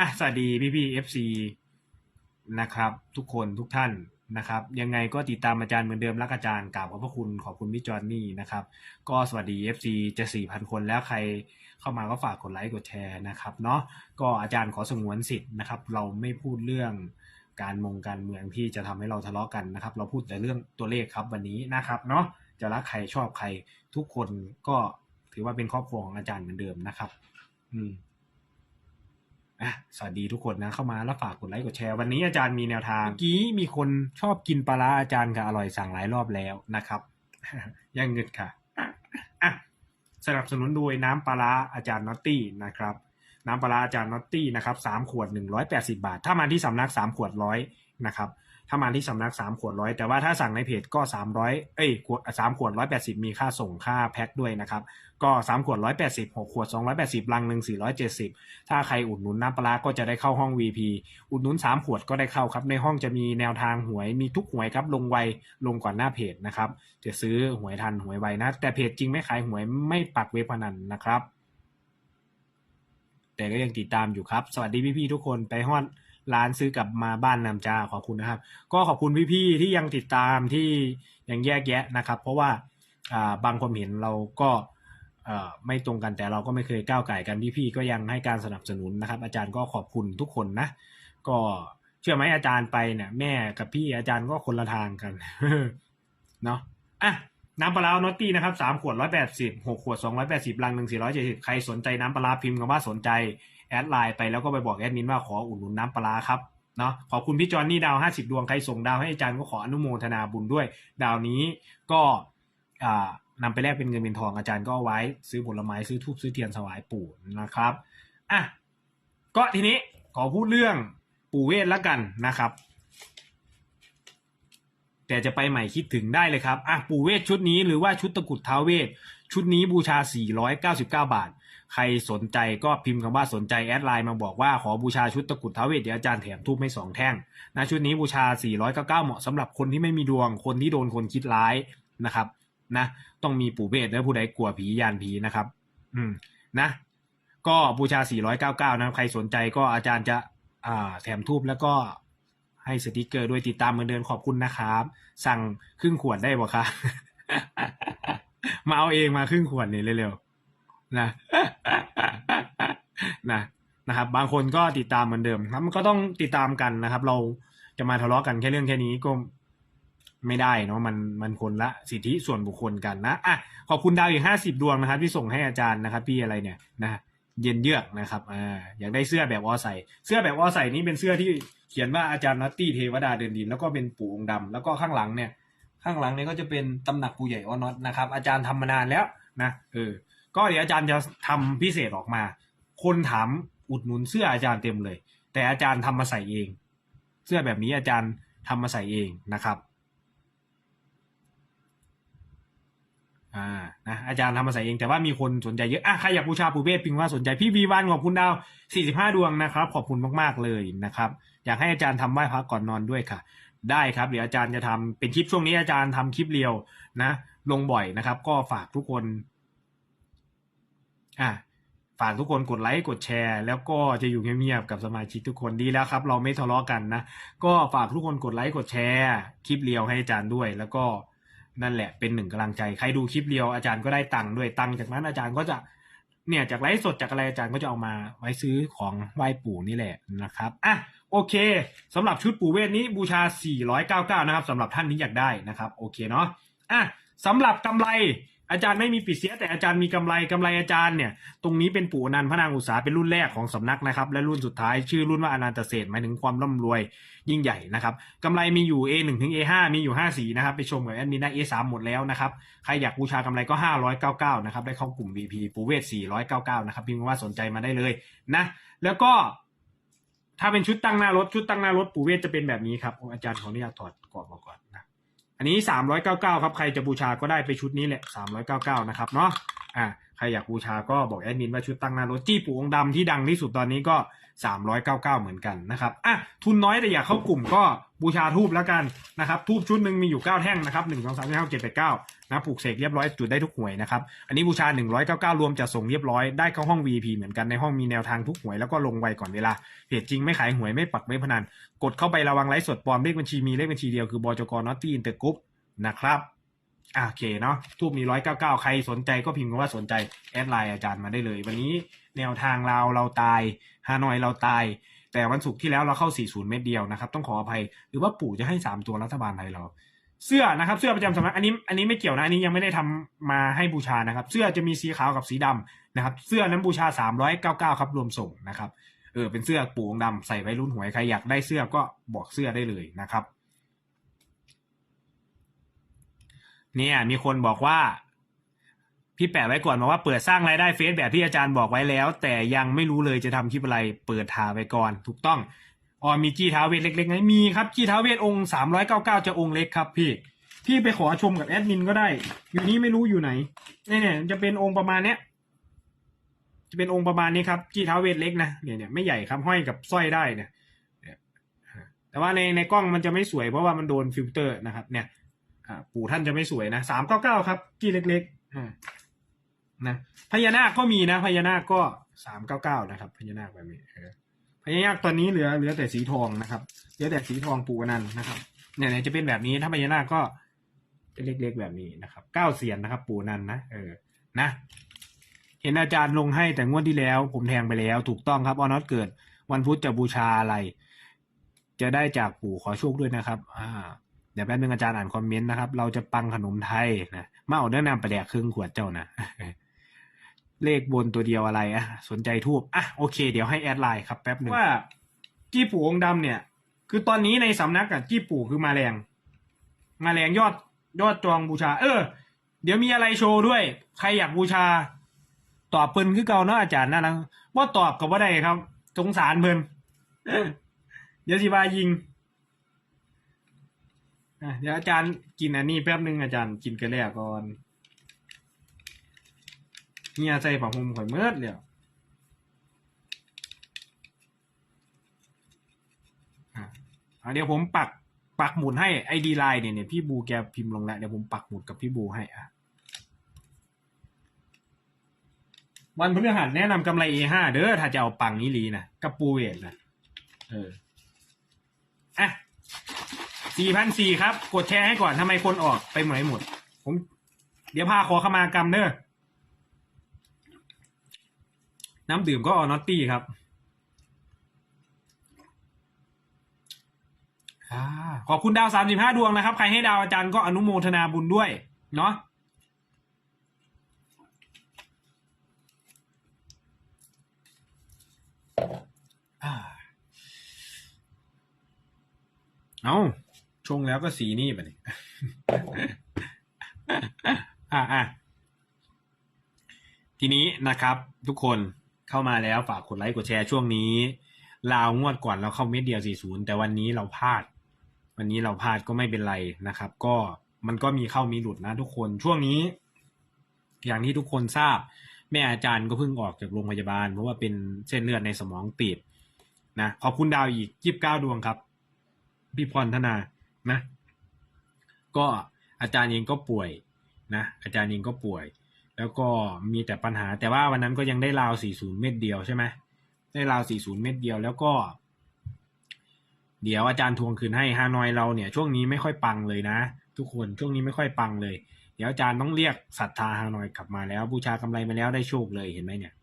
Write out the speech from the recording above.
อะสวัสดีพี่พี่เอฟซีนะครับ ทุกคนทุกท่านนะครับ ยังไงก็ติดตามอาจารย์เหมือนเดิมรักอาจารย์กราบขอบพระคุณขอบคุณพี่จอนนี่นะครับ ก็สวัสดี FC จะสี่พันคนแล้วใครเข้ามาก็ฝากกดไลค์กดแชร์นะครับเนาะก็อาจารย์ขอสงวนสิทธิ์นะครับ เราไม่พูดเรื่องการมงการเมืองที่จะทำให้เราทะเลาะกันนะครับ เราพูดแต่เรื่องตัวเลขครับวันนี้นะครับเนาะจะรักใครชอบใครทุกคนก็ถือว่าเป็นครอบครัวของอาจารย์เหมือนเดิมนะครับ อืม สวัสดีทุกคนนะเข้ามาแล้วฝากกดไลค์กดแชร์ วันนี้อาจารย์มีแนวทางเมื่อกี้มีคนชอบกินปลาร้าอาจารย์ค่ะอร่อยสั่งหลายรอบแล้วนะครับยังเงิดค่ะอะสนับสนุนโดยน้ำปลาร้าอาจารย์น็อตตี้นะครับ น้ำปลาร้าอาจารย์น็อตตี้นะครับสามขวดหนึ่งร้อยแปดสิบาท ถ้ามาที่สำนักสามขวดร้อยนะครับ ถ้ามาที่สำนักสามขวดร้อยแต่ว่าถ้าสั่งในเพจก็สามร้อยเอ้ยขวดสามขวดร้อยแปดสิบมีค่าส่งค่าแพ็คด้วยนะครับ ก็สามขวดร้อยแปดสิบหกขวดสองร้อยแปดสิบลังหนึ่งสี่ร้อยเจ็ดสิบถ้าใครอุดหนุนน้ำปลาร้าก็จะได้เข้าห้อง VP อุดหนุนสามขวดก็ได้เข้าครับ ในห้องจะมีแนวทางหวยมีทุกหวยครับลงไวลงก่อนหน้าเพจนะครับจะซื้อหวยทันหวยไวนะ แต่เพจจริงไม่ขายหวยไม่ปักเว็บพนันนะครับ แต่ก็ยังติดตามอยู่ครับ สวัสดีพี่ๆทุกคนไปฮอด ร้านซื้อกลับมาบ้านนำจ้าขอบคุณนะครับ ก็ขอบคุณพี่ๆที่ยังติดตามที่ยังแยกแยะนะครับ เพราะว่าอ่าบางความเห็นเราก็เอ่อไม่ตรงกันแต่เราก็ไม่เคยก้าวไก่กันพี่ๆก็ยังให้การสนับสนุนนะครับ อาจารย์ก็ขอบคุณทุกคนนะ ก็เชื่อไหมอาจารย์ไปเนี่ยแม่กับพี่อาจารย์ก็คนละทางกัน เนาะอะ น้ำปลาร้านอตตี้นะครับสามขวดร้อยแปดสิบหกขวดสองร้อยแปดสิบลังหนึ่งสี่ร้อยเจ็ดสิบใครสนใจน้ำปลาร้พิมพ์คำว่าสนใจแอดไลน์ไปแล้วก็ไปบอกแอดมินว่าขออุดหนุนน้ำปลาร้าครับเนาะขอบคุณพี่จอนนี่ดาวห้าสิบดวงใครส่งดาวให้อาจารย์ก็ขออนุโมทนาบุญด้วย ดาวนี้ก็อ่านำไปแลกเป็นเงินเป็นทองอาจารย์ก็เอาไว้ ซื้อผลไม้ซื้อทูบซื้อเทียนถวายปู่นะครับอะก็ทีนี้ขอพูดเรื่องปู่เวทละกันนะครับ แต่จะไปใหม่คิดถึงได้เลยครับอะปู่เวทชุดนี้หรือว่าชุดตะกุดท้าเวท ชุดนี้บูชา 499 บาท ใครสนใจก็พิมพ์คำว่าสนใจแอดไลน์มาบอกว่าขอบูชาชุดตะกุดท้าเวทเดี๋ยวอาจารย์แถมทูบให้สองแท่งนะชุดนี้บูชา 499 เหมาะสำหรับคนที่ไม่มีดวงคนที่โดนคนคิดร้ายนะครับนะต้องมีปู่เวทและผู้ใดกลัวผียานผีนะครับ อืมนะก็บูชา 499 นะใครสนใจก็อาจารย์จะอ่าแถมทูบแล้วก็ ให้สติกเกอร์ด้วยติดตามเหมือนเดิมขอบคุณนะครับ สั่งครึ่งขวดได้บ่คะมาเอาเองมาครึ่งขวดนี่เร็วๆนะนะนะครับ บางคนก็ติดตามเหมือนเดิมครับมันก็ต้องติดตามกันนะครับ เราจะมาทะเลาะกันแค่เรื่องแค่นี้ก็ไม่ได้เนาะมันมันคนละสิทธิส่วนบุคคลกันนะอะขอบคุณดาวอีกห้าสิบดวงนะครับ ที่ส่งให้อาจารย์นะครับ พี่อะไรเนี่ยนะ เย็นเยือกนะครับอ่าอยากได้เสื้อแบบออใส่ เสื้อแบบออใส่นี่เป็นเสื้อที่เขียนว่าอาจารย์นัตตี้เทวดาเดินดิน แล้วก็เป็นปู่องค์ดำแล้วก็ข้างหลังเนี่ย ข้างหลังเนี่ยก็จะเป็นตำหนักปู่ใหญ่ออนอตนะครับ อาจารย์ทำมานานแล้วนะเออก็เดี๋ยวอาจารย์จะทำพิเศษออกมา คนถามอุดหนุนเสื้ออาจารย์เต็มเลย แต่อาจารย์ทำมาใส่เอง เสื้อแบบนี้อาจารย์ทำมาใส่เองนะครับ อ่านะอาจารย์ทำมาใส่เองแต่ว่ามีคนสนใจเยอะอะใครอยากบูชาปู่เวทพิมพ์ว่าสนใจพี่วีวันขอบคุณดาว 45 ดวงนะครับ ขอบคุณมากๆเลยนะครับ อยากให้อาจารย์ทำไหว้พระก่อนนอนด้วยค่ะ ได้ครับเดี๋ยวอาจารย์จะทำเป็นคลิปช่วงนี้อาจารย์ทำคลิปเรียวนะ ลงบ่อยนะครับ ก็ฝากทุกคนอะฝากทุกคนกดไลค์กดแชร์ แล้วก็จะอยู่เงียบๆกับสมาชิกทุกคนดีแล้วครับ เราไม่ทะเลาะกันนะ ก็ฝากทุกคนกดไลค์กดแชร์ คลิปเรียวให้อาจารย์ด้วย แล้วก็ นั่นแหละเป็นหนึ่งกำลังใจใครดูคลิปเดียวอาจารย์ก็ได้ตังค์ด้วยตังค์จากนั้นอาจารย์ก็จะเนี่ยจากไลฟ์สดจากอะไรอาจารย์ก็จะเอามาไว้ซื้อของไหว้ปู่นี่แหละนะครับอะโอเคสำหรับชุดปู่เวทนี้บูชา 499 นะครับสำหรับท่านนี้อยากได้นะครับ โอเคเนาะอะสำหรับกำไร อาจารย์ไม่มีปิดเสียแต่อาจารย์มีกำไรกำไรอาจารย์เนี่ยตรงนี้เป็นปู่อนันต์พระนางอุตสาเป็นรุ่นแรกของสำนักนะครับ และรุ่นสุดท้ายชื่อรุ่นว่าอนันตเศษหมายถึงความร่ำรวยยิ่งใหญ่นะครับกำไรมีอยู่ A1 ถึง A5 มีอยู่5สีนะครับไปชมกับแอดมินได้ A3 หมดแล้วนะครับใครอยากบูชากำไรก็ 599นะครับได้เข้ากลุ่ม VP ปูเวท499นะครับพิมพ์ว่าสนใจมาได้เลยนะแล้วก็ ถ้าเป็นชุดตั้งหน้ารถชุดตั้งหน้ารถปูเวทจะเป็นแบบนี้ครับอาจารย์ขออนุญาตถอดกรอบมาก่อน อันนี้ 399 ครับ ใครจะบูชาก็ได้ไปชุดนี้แหละ 399 นะครับเนาะอ่า ใครอยากบูชาก็บอกแอดมินว่าชุดตั้งหน้ารถจี้ปู่องค์ดำที่ดังที่สุดตอนนี้ก็ 399 เหมือนกันนะครับอะทุนน้อยแต่อยากเข้ากลุ่มก็บูชาทูบแล้วกันนะครับทูบชุดหนึ่งมีอยู่เก้าแท่งนะครับหนึ่งสองสามสี่ห้าเจ็ดแปดเก้านะปลูกเสกเรียบร้อยจุดได้ทุกหวยนะครับอันนี้บูชาหนึ่งร้อยเก้าเก้ารวมจะส่งเรียบร้อยได้เข้าห้อง VP เหมือนกันในห้องมีแนวทางทุกหวยแล้วก็ลงไวก่อนเวลาเพจจริงไม่ขายหวยไม่ปักไม่พนัน กดเข้าไประวังไลฟ์สดปลอมเลขบัญชีมีเลขบัญชีเดียวคือบจกนอตตี้อินเตอร์กรุ๊ปนะครับ อะโอเคเนาะทูบมีร้อยเก้าเก้าใครสนใจก็พิมพ์ว่าสนใจแอดไลน์อาจารย์มาได้เลย วันนี้แนวทางเราเราตายฮานอยเราตาย แต่วันศุกร์ที่แล้วเราเข้า 40 เม็ดเดียวนะครับ ต้องขออภัย หรือว่าปู่จะให้ 3 ตัวรัฐบาลไทยเรา เสื้อนะครับ เสื้อประจำสำนักอันนี้อันนี้ไม่เกี่ยวนะ อันนี้ยังไม่ได้ทำมาให้บูชานะครับ เสื้อจะมีสีขาวกับสีดำนะครับ เสื้อนั้นบูชา 399 ครับรวมส่งนะครับเออเป็นเสื้อปู่องดำใส่ไว้รุ่นหวยใครอยากได้เสื้อก็บอกเสื้อได้เลยนะครับ เนี่ย มีคนบอกว่า พี่แปะไว้ก่อนมาว่าเปิดสร้างรายได้เฟซแบบที่อาจารย์บอกไว้แล้ว แต่ยังไม่รู้เลยจะทำคลิปอะไร เปิดทาไว้ก่อน ถูกต้องออมีจี้ท้าเวทเล็กๆไหมมีครับจี้ท้าเวทองสามร้อยเก้าเก้าจะองค์เล็กครับพี่พี่ไปขอชมกับแอดมินก็ได้ อยู่นี้ไม่รู้อยู่ไหนเนี่ยเนี่ยจะเป็นองค์ประมาณเนี้ยจะเป็นองค์ประมาณนี้ครับจี้ท้าเวทเล็กนะเนี่ยเนี่ยไม่ใหญ่ครับห้อยกับสร้อยได้เนี่ยแต่ว่าในในกล้องมันจะไม่สวยเพราะว่ามันโดนฟิลเตอร์นะครับ เนี่ย อ่าปู่ท่านจะไม่สวยนะสามเก้าเก้าครับจี้เล็กๆอ่านะพญานาคก็มีนะ พญานาคก็สามเก้าเก้านะครับ พญานาคแบบนี้เออพญานาคตอนนี้เหลือเหลือแต่สีทองนะครับเหลือแต่สีทองปู่อนันต์นะครับเนี่ยเนี่ยจะเป็นแบบนี้ถ้าพญานาคก็จะเล็กๆแบบนี้นะครับเก้าเสียนนะครับ ปู่อนันต์นะเออนะเห็นอาจารย์ลงให้แต่งวดที่แล้ว ผมแทงไปแล้ว ถูกต้องครับออนอตเกิด วันพุธจะบูชาอะไร จะได้จากปู่ขอโชคด้วยนะครับ อ่าเดี๋ยวแป๊บนึงอาจารย์อ่านคอมเมนต์นะครับ เราจะปังขนมไทยนะมาเอาเนื้อนำไปแดกครึ่งขวดเจ้านะ เลขบนตัวเดียวอะไรอะสนใจทูบอะโอเค เดี๋ยวให้แอดไลน์ครับแป๊บหนึ่งว่าจี้ปู่องค์ดำเนี่ย คือตอนนี้ในสำนักกับจี้ปู่คือมาแรง มาแรงยอดยอดจองบูชา เออ เดี๋ยวมีอะไรโชว์ด้วย ใครอยากบูชา ตอบเพิ่นคือเก่าเนาะอาจารย์นะนะว่าตอบกับว่าได้ครับ สงสารเพิ่นเออเดี๋ยวสิบายิง อะเดี๋ยวอาจารย์กินอันนี้แป๊บนึงอาจารย์กินกันแล้ก่อนเฮียใส่ผ้าห่มข่อยเมิดแล้วอะอะเดี๋ยวผมปักปักหมุดให้ไอดีไลน์เนี่ยเนี่ยพี่บูแกพิมพ์ลงแล้วเดี๋ยวผมปักหมุดกับพี่บูให้อะวันพฤหัสแนะนำกำไร A5 เด้อถ้าจะเอาปังนี้ลีนะกับปูเวทนะเอออะ สี่พันสี่ครับ กดแชร์ให้ก่อนทำไมคนออกไปหมดหมด ผม เดี๋ยวพาขอขมากรรมเด้อน้ำดื่มก็ออนอตตี้ครับอาขอบคุณดาวสามสิบห้าดวงนะครับ ใครให้ดาวอาจารย์ก็อนุโมทนาบุญด้วย เนาะเอา ชงแล้วก็สีนี่ไปเลยอะอะทีนี้นะครับ ทุกคนเข้ามาแล้วฝากกดไลค์กดแชร์ช่วงนี้ลาวงวดก่อนเราเข้าเม็ดเดียว 40 แต่วันนี้เราพลาด วันนี้เราพลาดก็ไม่เป็นไรนะครับ ก็มันก็มีเข้ามีหลุดนะทุกคนช่วงนี้ อย่างที่ทุกคนทราบ แม่อาจารย์ก็เพิ่งออกจากโรงพยาบาล เพราะว่าเป็นเส้นเลือดในสมองตีบนะขอบคุณดาวอีกยี่สิบเก้าดวงครับ พี่พรธนา นะ ก็อาจารย์เองก็ป่วยนะอาจารย์เองก็ป่วย แล้วก็มีแต่ปัญหา แต่ว่าวันนั้นก็ยังได้ราว 40 เม็ดเดียวใช่ไหมได้ราว 40 เม็ดเดียวแล้วก็ เดี๋ยวอาจารย์ทวงคืนให้ฮานอยเราเนี่ย ช่วงนี้ไม่ค่อยปังเลยนะ ทุกคนช่วงนี้ไม่ค่อยปังเลย เดี๋ยวอาจารย์ต้องเรียกศรัทธาฮานอยกลับมาแล้ว บูชากำไรมาแล้วได้โชคเลยเห็นไหมเนี่ย